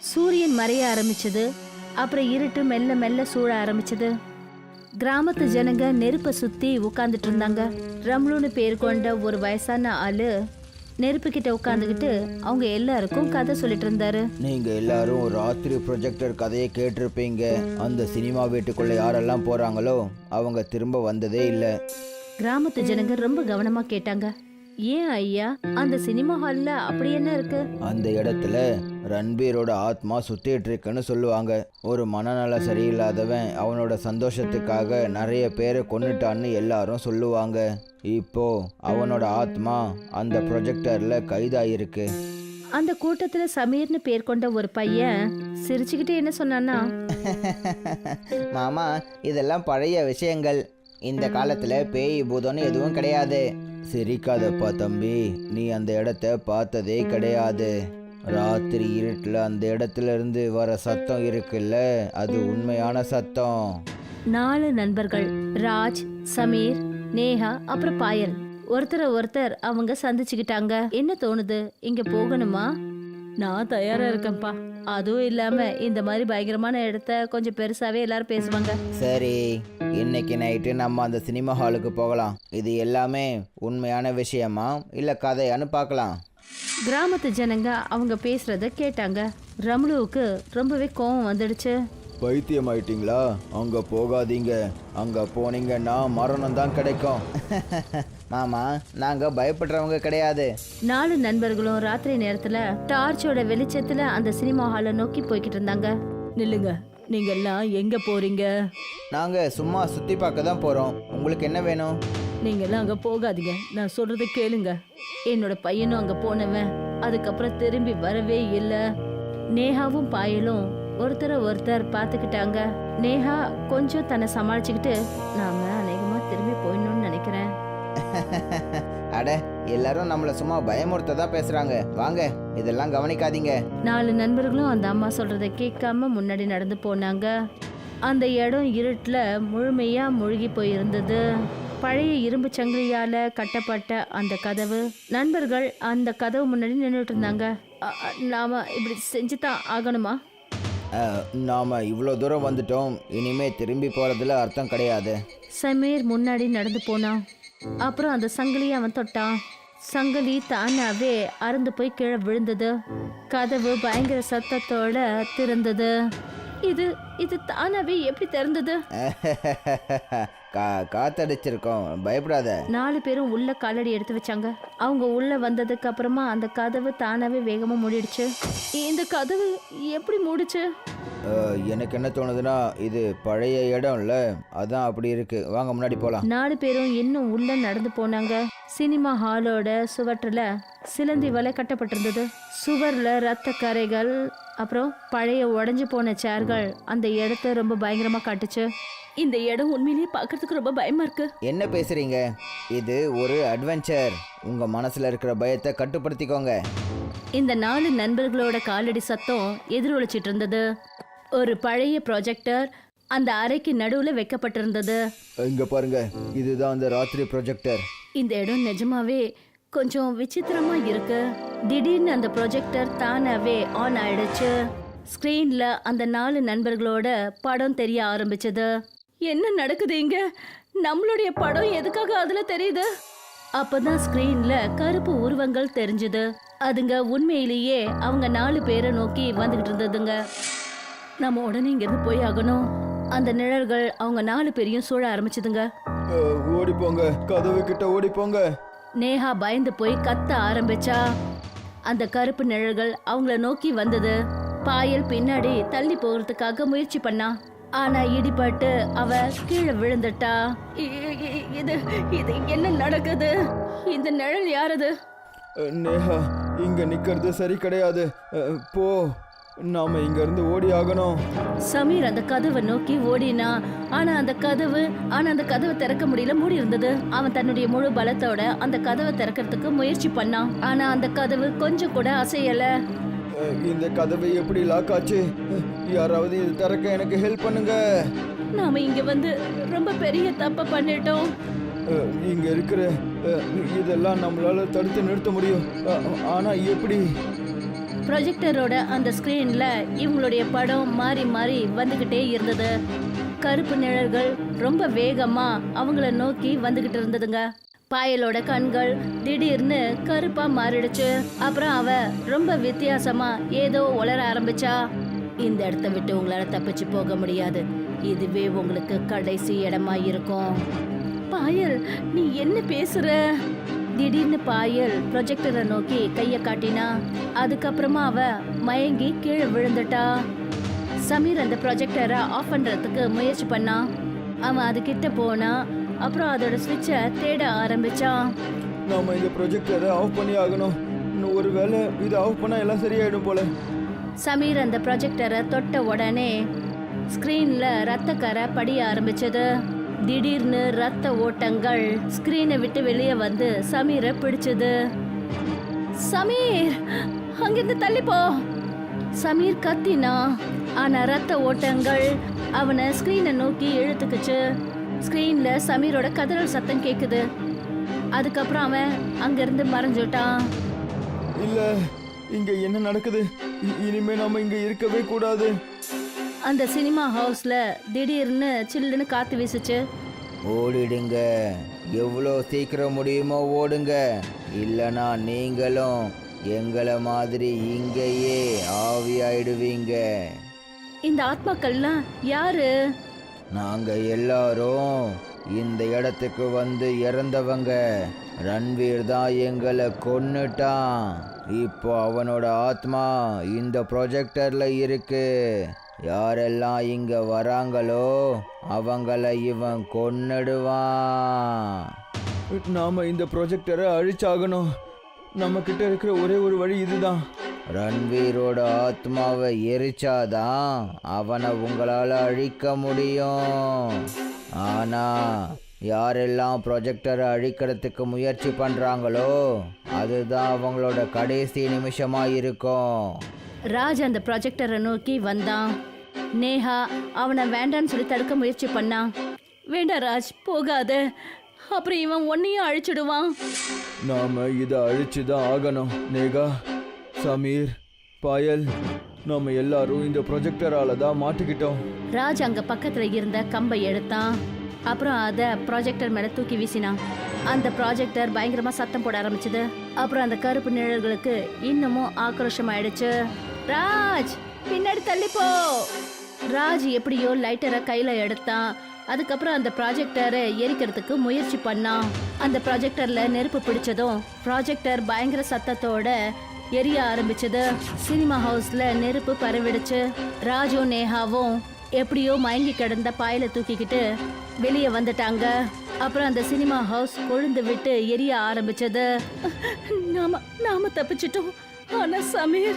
சூரியன் மறைய ஆரம்பிச்சது. அப்புறம் இருட்டு மெல்ல மெல்ல சூழ ஆரம்பிச்சது. கிராமத்து ஜனங்க நெருப்பை சுத்தி உட்கார்ந்துட்டு இருந்தாங்க. ரம்லுன்னு பேர் கொண்ட ஒரு வயசான ஆளு நெருப்பு கிட்ட உட்காந்துக்கிட்டு அவங்க எல்லாருக்கும் கதை சொல்லிட்டு இருந்தாரு. நீங்க எல்லாரும் ராத்திரி ப்ரொஜெக்டர் கதையை கேட்டிருப்பீங்க. அந்த சினிமா வீட்டுக்குள்ள யாரெல்லாம் போறாங்களோ அவங்க திரும்ப வந்ததே இல்லை. கிராமத்து ஜனங்க ரொம்ப கவனமா கேட்டாங்க. ஏன் ஐயா? அந்த சினிமா ஹால்ல அப்படி என்ன இருக்கு? அந்த இடத்துல ரன்பீரோட ஆத்மா சுத்திட்டு இருக்குன்னு சொல்லுவாங்க. ஒரு மனநல சரியில்லாதவன் அவனோட சந்தோஷத்துக்காக நிறைய பேரை கொன்னுட்டான்னு எல்லாரும் சொல்லுவாங்க. இப்போ அவனோட ஆத்மா அந்த ப்ரொஜெக்டர்ல கைதாயிருக்கு. அந்த கூட்டத்துல சமீர்னு பேர் கொண்ட ஒரு பையன் சிரிச்சுக்கிட்டு என்ன சொன்னான்னா? மாமா இதெல்லாம் பழைய விஷயங்கள். இந்த காலத்துல பேய் பூதம்னு எதுவும் கிடையாது. சிரிக்காதப்பா தம்பி. நீ அந்த இடத்த பார்த்ததே கிடையாது. ராத்திரி இருட்டில் அந்த இடத்துல இருந்து வர சத்தம் இருக்குல்ல அது உண்மையான சத்தம். நாலு நண்பர்கள் ராஜ் சமீர் நேஹா அப்புறம் பாயல். ஒருத்தரை ஒருத்தர் அவங்க சந்திச்சுக்கிட்டாங்க. என்ன தோணுது? இங்க போகணுமா? நான் தயாரா இருக்கேன்ப்பா. அதுவும் இல்லாம இந்த மாதிரி பயங்கரமான இடத்த கொஞ்சம் பெருசாவே எல்லாரும் பேசுவாங்க. சரி இன்னைக்கு நைட்டு நம்ம அந்த சினிமா ஹாலுக்கு போகலாம். இது எல்லாமே உண்மையான விஷயமா இல்லை கதையான்னு பார்க்கலாம். கிராமத்து ஜனங்க அவங்க பேசுறத கேட்டாங்க. ரம்லுவுக்கு ரொம்பவே கோவம் வந்துடுச்சு. பைத்தியம் ஆயிட்டீங்களா அங்க போகாதீங்க. அங்க போனீங்கன்னா மரணம் தான் கிடைக்கும். மாமா நாங்க பயப்படுறவங்க கிடையாது. நாலு நண்பர்களும் ராத்திரி நேரத்துல டார்ச்சோட வெளிச்சத்துல அந்த சினிமா ஹாலை நோக்கி போய்கிட்டு இருந்தாங்க. நில்லுங்க நீங்க எல்லாம் எங்க போறீங்க? நாங்க சும்மா சுத்தி பார்க்க தான் போறோம். உங்களுக்கு என்ன வேணும்? நீங்க எல்லாம் அங்க போகாதீங்க நான் சொல்றத கேளுங்க. என்னோட பையனும் அங்க போனவன் அதுக்கப்புறம் திரும்பி வரவே இல்ல. நேஹாவும் பாயலும் ஒருத்தரை ஒருத்தர் பார்த்துக்கிட்டாங்க. நேஹா கொஞ்சம் தன்னை சமாளிச்சுக்கிட்டு நாம அட எல்லாரும் நம்மள சும்மா பயமுறுத்த தான் பேசுறாங்க. வாங்க இதெல்லாம் கவனிக்காதீங்க. நாலு நண்பர்களும் அந்த அம்மா சொல்றத கேட்காம முன்னாடி நடந்து போனாங்க. அந்த இடம் இருட்டுல முழுமையா மூழ்கி போயிருந்தது. பழைய இரும்பு சங்கிலியால கட்டப்பட்ட அந்த கதவு. நண்பர்கள் அந்த கதவு முன்னாடி நின்றுட்டு இருந்தாங்க. அ- அ, நாம இப்படி செஞ்சுதான் ஆகணுமா? அஹ், நாம இவ்வளோ தூரம் வந்துட்டோம். இனிமே திரும்பி போறதுல அர்த்தம் கிடையாது. சமீர் முன்னாடி நடந்து போனான். அப்புறம் அந்த சங்கிலியை அவன் தொட்டான். சங்கிலி தானாவே அறுந்து போய் கீழே விழுந்தது. கதவு பயங்கர சத்தத்தோட திறந்தது. இது இது தானாவே எப்படி திறந்தது? கா காத்தடிச்சிருக்கோம். பயப்படாத. நாலு பேரும் உள்ள காலடி எடுத்து வச்சாங்க. அவங்க உள்ள வந்ததுக்கு அப்புறமா அந்த கதவு தானாவே வேகமா மூடிடுச்சு. இந்த கதவு எப்படி மூடுச்சு? எனக்கு என்ன தோணுதுன்னா இது பழைய இடம்ல அதான் அப்படி இருக்கு. வாங்க முன்னாடி போலாம். நாலு பேரும் இன்னும் உள்ள நடந்து போனாங்க. சினிமா ஹாலோட சுவற்றுல சிலந்தி வலை கட்டப்பட்டிருந்தது. சுவர்ல ரத்த கரைகள் அப்புறம் பழைய உடைஞ்சு போன சேர்கள் அந்த இடத்த ரொம்ப பயங்கரமா காட்டுச்சு. இந்த இடம் உண்மையிலேயே பார்க்கிறதுக்கு ரொம்ப பயமா இருக்கு. என்ன பேசுறீங்க? இது ஒரு அட்வென்ச்சர் உங்க மனசுல இருக்கிற பயத்தை கட்டுப்படுத்திக்கோங்க. இந்த நாலு நண்பர்களோட காலடி சத்தம் எதிரொலிச்சிட்டு இருந்தது ஒரு பழைய ப்ரொஜெக்டர் அந்த அறைக்கு நடுவுல வைக்கப்பட்டிருந்தது. இங்க பாருங்க இதுதான் அந்த ராத்திரி ப்ரொஜெக்டர் இந்த இடம் நிஜமாவே கொஞ்சம் விசித்திரமா இருக்கு. திடீர்னு அந்த ப்ரொஜெக்டர் தானாவே ஆன் ஆயிடுச்சு. ஸ்க்ரீன்ல அந்த நாலு நண்பர்களோட படம் தெரிய ஆரம்பிச்சது. என்ன நடக்குது இங்க? நம்மளுடைய படம் எதுக்காக அதுல தெரியுது? அப்பதான் ஸ்க்ரீன்ல கருப்பு உருவங்கள் தெரிஞ்சது. அதுங்க உண்மையிலேயே அவங்க நாலு பேரை நோக்கி வந்துகிட்டு இருந்ததுங்க. நம்ம உடனே இங்கிருந்து போய் ஆகணும். அந்த நிழல்கள் அவங்க நாலு பேரையும் சூழ ஆரம்பிச்சதுங்க. ஓடி போங்க கதவு கிட்ட ஓடி போங்க நேஹா பயந்து போய் கத்த ஆரம்பிச்சா. அந்த கருப்பு நிழல்கள் அவங்கள நோக்கி வந்தது. பாயல் பின்னாடி தள்ளி போகிறதுக்காக முயற்சி பண்ணா. ஆனா இடிபட்டு அவ கீழே விழுந்துட்டா. இது இது என்ன நடக்குது? இந்த நிழல் யாரது? நேஹா இங்க நிக்கிறது சரி கிடையாது. போ. நாம இங்க இருந்து ஓடி ஆகணும் சமீர் அந்த கதவை நோக்கி ஓடினா ஆனா அந்த கதவு ஆனா அந்த கதவை திறக்க முடியல மூடி இருந்தது. அவன் தன்னுடைய முழு பலத்தோட அந்த கதவை திறக்கிறதுக்கு முயற்சி பண்ணான். ஆனா அந்த கதவு கொஞ்சம் கூட அசையல. இந்த கதவை எப்படி லாக் ஆச்சு? யாராவது இது திறக்க எனக்கு ஹெல்ப் பண்ணுங்க. நாம இங்க வந்து ரொம்ப பெரிய தப்ப பண்ணிட்டோம். இங்க இருக்கிற இதெல்லாம் நம்மளால தடுத்து நிறுத்த முடியும். ஆனா எப்படி? ப்ரொஜெக்டரோட அந்த ஸ்கிரீன்ல இவங்களுடைய படம் மாறி மாறி வந்துகிட்டே இருந்தது. கருப்பு நிழல்கள் ரொம்ப வேகமா அவங்கள நோக்கி வந்துகிட்டு இருந்ததுங்க. பாயலோட கண்கள் திடீர்னு கருப்பா மாறிடுச்சு. அப்புறம் அவ ரொம்ப வித்தியாசமா ஏதோ உளர ஆரம்பிச்சா இந்த இடத்த விட்டு உங்களால தப்பிச்சு போக முடியாது. இதுவே உங்களுக்கு கடைசி இடமா இருக்கும். பாயல் நீ என்ன பேசுற? திடீர்னு பாயல் ப்ரொஜெக்டரை நோக்கி கைய காட்டினா அதுக்கப்புறமா அவ மயங்கி கீழே விழுந்துட்டா. சமீர் அந்த ப்ரொஜெக்டரை ஆஃப் பண்றதுக்கு முயற்சி பண்ணான் அவன் அது கிட்ட போனா அப்புறம் அதோட ஸ்விட்சை தேட ஆரம்பிச்சான். நாம இந்த ப்ரொஜெக்டரை ஆஃப் பண்ணி ஆகணும். இன்னும் ஒரு வேளை இதை ஆஃப் பண்ணா எல்லாம் சரியாயிடும் போல. சமீர் அந்த ப்ரொஜெக்டரை தொட்ட உடனே ஸ்க்ரீன்ல ரத்தக்கரை படிய ஆரம்பிச்சது. திடீர்னு ரத்த ஓட்டங்கள் ஸ்க்ரீனை விட்டு வெளியே வந்து சமீரை பிடிச்சது. சமீர் அங்கிருந்து தள்ளி போ சமீர் கத்தினா ஆனா ரத்த ஓட்டங்கள் அவனை ஸ்க்ரீனை நோக்கி இழுத்துக்குச்சு. ஸ்க்ரீன்ல சமீரோட கதறல் சத்தம் கேக்குது. அதுக்கப்புறம் அவன் அங்கிருந்து மறைஞ்சுட்டான். இல்ல இங்க என்ன நடக்குது? இனிமே நாம இங்க இருக்கவே கூடாது. அந்த சினிமா ஹவுஸ்ல திடீர்னு சில்லுன்னு காத்து வீசுச்சு. ஓடிடுங்க. எவ்வளோ சீக்கிரம் முடியுமோ ஓடுங்க. இல்லைனா நீங்களும் எங்களை மாதிரி இங்கேயே ஆவியாயிடுவீங்க. இந்த ஆத்மாக்கள்லாம் யாரு? நாங்கள் எல்லாரும் இந்த இடத்துக்கு வந்து இறந்தவங்க. ரன்வீர் தான் எங்களை கொன்னுட்டான். இப்போ அவனோட ஆத்மா இந்த ப்ரொஜெக்டரில் இருக்கு. யாரெல்லாம் இங்கே வராங்களோ அவங்கள இவன் கொன்னுடுவான். நாம இந்த ப்ரொஜெக்டரை அழிச்சாகணும். நம்ம கிட்ட இருக்கிற ஒரே ஒரு வழி இதுதான். ரன்வீரோட ஆத்மாவை எரிச்சாதான் அவனை உங்களால் அழிக்க முடியும். ஆனா யாரெல்லாம் ப்ரொஜெக்டரை அழிக்கிறதுக்கு முயற்சி பண்ணுறாங்களோ அதுதான் அவங்களோட கடைசி நிமிஷமா இருக்கும். ராஜ் அந்த ப்ராஜெக்டரை நோக்கி வந்தான். நேஹா அவனை வேண்டான்னு சொல்லி தடுக்க முயற்சி பண்ணான். வேண்டாம் ராஜ் போகாத. அப்புறம் இவன் ஒன்னையும் அழிச்சிடுவான். நாம இதை அழிச்சு தான் ஆகணும் நேகா சமீர் பாயல் நாம எல்லாரும் இந்த ப்ரொஜெக்டரால தான் மாட்டிக்கிட்டோம். ராஜ் அங்க பக்கத்துல இருந்த கம்பை எடுத்தான். அப்புறம் அத ப்ராஜெக்டர் மேல தூக்கி வீசினான். அந்த ப்ராஜெக்டர் பயங்கரமா சத்தம் போட ஆரம்பிச்சது. அப்புறம் அந்த கருப்பு நிழல்களுக்கு இன்னமும் ஆக்ரோஷம் ஆயிடுச்சு ராஜ் பின்னாடி தள்ளி ராஜ் எப்படியோ லைட்டரை கையில எடுத்தான். அதுக்கப்புறம் அந்த ப்ராஜெக்டரை எரிக்கிறதுக்கு முயற்சி பண்ணான். அந்த ப்ராஜெக்டர்ல நெருப்பு பிடிச்சதும் ப்ராஜெக்டர் பயங்கர சத்தத்தோட எரிய ஆரம்பிச்சது. சினிமா ஹவுஸ்ல நெருப்பு பரவிடுச்சு. ராஜும் நேஹாவும் எப்படியோ மயங்கி கிடந்த பாயில தூக்கிக்கிட்டு வெளியே வந்துட்டாங்க. அப்புறம் அந்த சினிமா ஹவுஸ் கொழுந்து விட்டு எரிய ஆரம்பிச்சது. நாம நாம தப்பிச்சிட்டோம். ஆனா சமீர்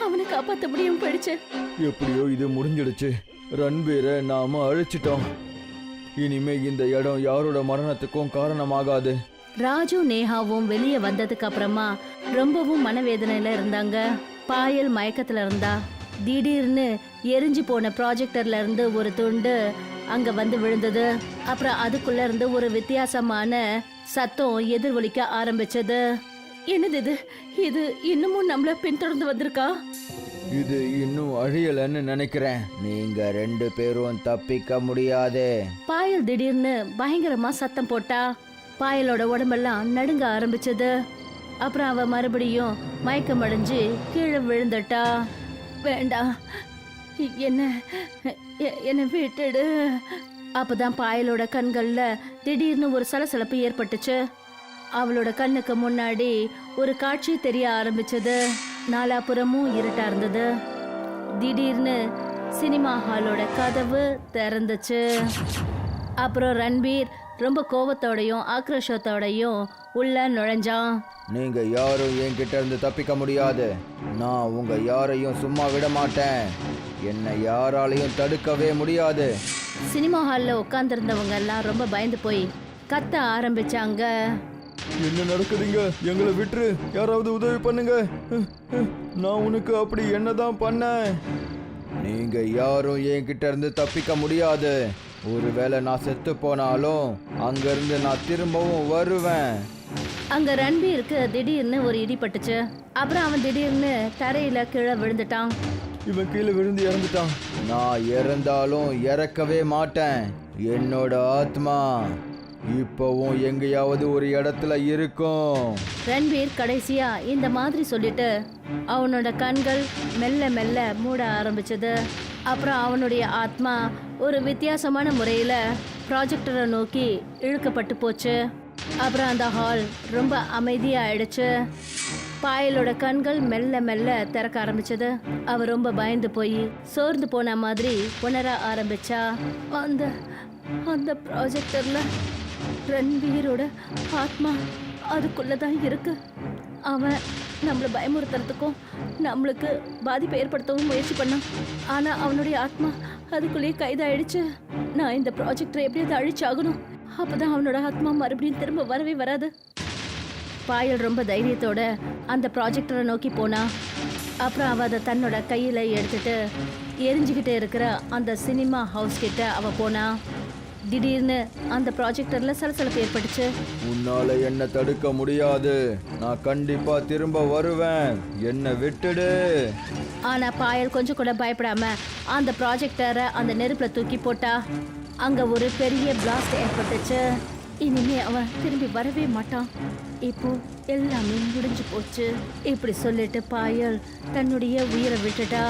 அவனை காப்பாத்த முடியும் போயிடுச்சு. எப்படியோ இது முடிஞ்சிடுச்சு. ரன்வீரை நாம அழிச்சிட்டோம். இனிமே இந்த இடம் யாரோட மரணத்துக்கும் காரணமாகாது. ராஜு நேஹாவும் வெளியே வந்ததுக்கு அப்புறமா ரொம்பவும் மனவேதனையில இருந்தாங்க. பாயல் மயக்கத்துல இருந்தா. திடீர்னு எரிஞ்சு போன ப்ராஜெக்டர்ல இருந்து ஒரு துண்டு அங்க வந்து விழுந்தது. அப்புறம் அதுக்குள்ள இருந்து ஒரு வித்தியாசமான சத்தம் எதிரொலிக்க ஆரம்பிச்சது. என்னது இது? இது இன்னமும் நம்மள பின்தொடர்ந்து வந்திருக்கா? இது இன்னும் அழியலன்னு நினைக்கிறேன். நீங்க ரெண்டு பேரும் தப்பிக்க முடியாது. பாயல் திடீர்னு பயங்கரமா சத்தம் போட்டா. பாயலோட உடம்பெல்லாம் நடுங்க ஆரம்பிச்சது. அப்புறம் அவ மறுபடியும் மயக்கம் அடைஞ்சு கீழே விழுந்துட்டா. வேண்டாம் என்ன எ- என்னை விட்டுடு. அப்பதான் பாயலோட கண்கள்ல திடீர்னு ஒரு சலசலப்பு ஏற்பட்டுச்சு. அவளோட கண்ணுக்கு முன்னாடி ஒரு காட்சி தெரிய ஆரம்பிச்சது. நாலாபுறமும் இருட்டா இருந்தது. திடீர்னு சினிமா ஹாலோட கதவு திறந்துச்சு. அப்புறம் ரன்பீர் ரொம்ப கோவத்தோடையும் ஆக்ரோஷத்தோடையும் உள்ள நுழைஞ்சான் நீங்க யாரும் என்கிட்ட இருந்து தப்பிக்க முடியாது. நான் உங்க யாரையும் சும்மா விட மாட்டேன். என்னை யாராலையும் தடுக்கவே முடியாது. சினிமா ஹாலில் உட்காந்துருந்தவங்க எல்லாம் ரொம்ப பயந்து போய் கத்த ஆரம்பிச்சாங்க. என்ன நடக்குதுங்க? எங்களை விட்டுரு. யாராவது உதவி பண்ணுங்க. நான் உனக்கு அப்படி என்னதான் பண்ணேன்? நீங்க யாரும் என்கிட்ட இருந்து தப்பிக்க முடியாது. ஒருவேளை நான் செத்து போனாலும் அங்கிருந்து நான் திரும்பவும் வருவேன். அங்க ரன்பீருக்கு திடீர்னு ஒரு இடி பட்டுச்சு. அப்புறம் அவன் திடீர்னு தரையில கீழே விழுந்துட்டான். இவன் கீழே விழுந்து இறந்துட்டான். நான் இறந்தாலும் இறக்கவே மாட்டேன். என்னோட ஆத்மா இப்போவும் எங்கேயாவது ஒரு இடத்துல இருக்கும். ரன்பீர் கடைசியா இந்த மாதிரி சொல்லிட்டு அவனோட கண்கள் மெல்ல மெல்ல மூட ஆரம்பிச்சது. அப்புறம் அவனுடைய ஆத்மா ஒரு வித்தியாசமான முறையில் ப்ராஜெக்டரை நோக்கி இழுக்கப்பட்டு போச்சு. அப்புறம் அந்த ஹால் ரொம்ப அமைதியாகிடுச்சு பாயலோட கண்கள் மெல்ல மெல்ல திறக்க ஆரம்பிச்சது. அவ ரொம்ப பயந்து போய் சோர்ந்து போன மாதிரி உணர ஆரம்பிச்சா அந்த அந்த ப்ராஜெக்டர்ல ரன்வீரோட ஆத்மா அதுக்குள்ளே தான் இருக்கு. அவன் நம்மளை பயமுறுத்துறதுக்கும் நம்மளுக்கு பாதிப்பை ஏற்படுத்தவும் முயற்சி பண்ணான். ஆனால் அவனுடைய ஆத்மா அதுக்குள்ளேயே கைதாயிடுச்சு. நான் இந்த ப்ராஜெக்டரை எப்படியாவது அழிச்சாகணும். அப்பதான் அவனோட ஆத்மா மறுபடியும் திரும்ப வரவே வராது. பாயல் ரொம்ப தைரியத்தோட அந்த ப்ராஜெக்டரை நோக்கி போனா அப்புறம் அவ அதை தன்னோட கையில எடுத்துட்டு எரிஞ்சுக்கிட்டே இருக்கிற அந்த சினிமா ஹவுஸ் கிட்ட அவ போனா திடீர்னு அந்த ப்ராஜெக்டர்ல சலசலப்பு ஏற்பட்டுச்சு. உன்னால என்ன தடுக்க முடியாது. நான் கண்டிப்பா திரும்ப வருவேன். என்ன விட்டுடு. ஆனா பாயல் கொஞ்சம் கூட பயப்படாம அந்த ப்ராஜெக்டரை அந்த நெருப்புல தூக்கி போட்டா அங்க ஒரு பெரிய பிளாஸ்ட் ஏற்பட்டுச்சு. இனிமே அவன் திரும்பி வரவே மாட்டான். இப்போ எல்லாமே முடிஞ்சு போச்சு. இப்படி சொல்லிட்டு பாயல் தன்னுடைய உயிரை விட்டுட்டா.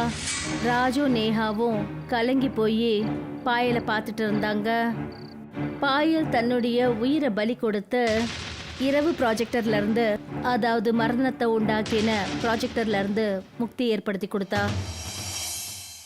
ராஜு நேஹாவும் கலங்கி போய் பாயலை பார்த்துட்டு இருந்தாங்க. பாயல் தன்னுடைய உயிரை பலி கொடுத்து இரவு ப்ராஜெக்டர்ல இருந்து அதாவது மரணத்தை உண்டாக்கின ப்ராஜெக்டர்ல இருந்து முக்தி ஏற்படுத்தி கொடுத்தா?